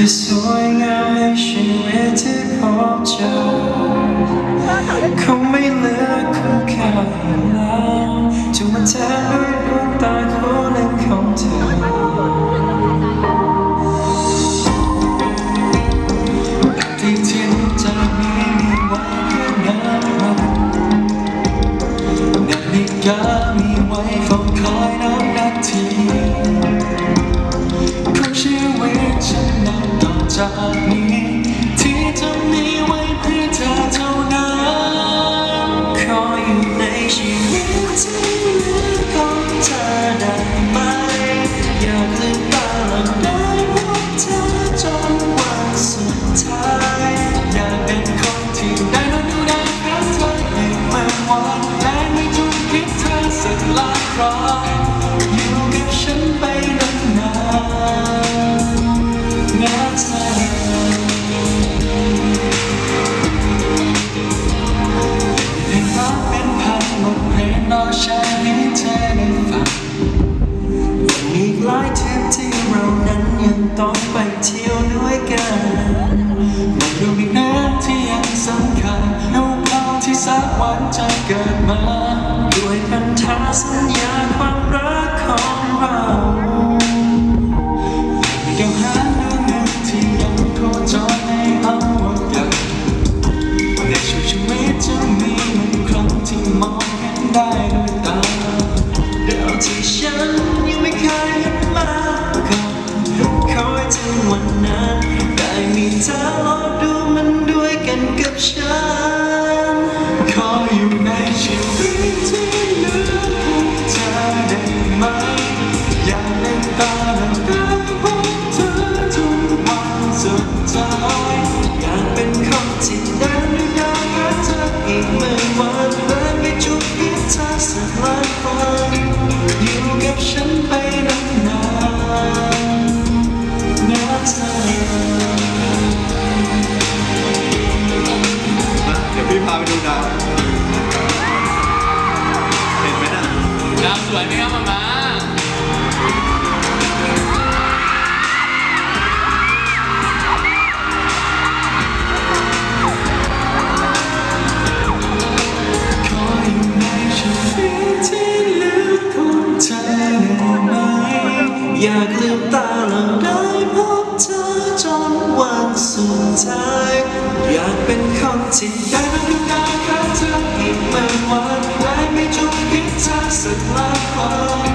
ที่สวยงามในชี จากนี้ที่จะมีไว้เพื่อเธอเท่านั้นขออยู่ในชีวิตที่เหลือของเธอได้ไหมอยากลืมตาและได้พบเธอจนวันสุดท้ายอยากเป็นคนที่ได้นอนดูได้แค่เธออีกเมื่อวันและไม่ทุกคิดเธอสักล้านครั้ง ต้องไปเที่ยวด้วยกันมาดูอีกนะที่ยังสำคัญดูพอที่สักวันจะเกิด เธอสักล้านครั้งอยู่กับฉันไปนานๆนะเธอมาเดี๋ยวพี่พาไปดูดาว เห็นไหมน่ะ ดาวสวยไหมครับมามา ไม่วันไหวไม่จุกคิดทางสักลาความ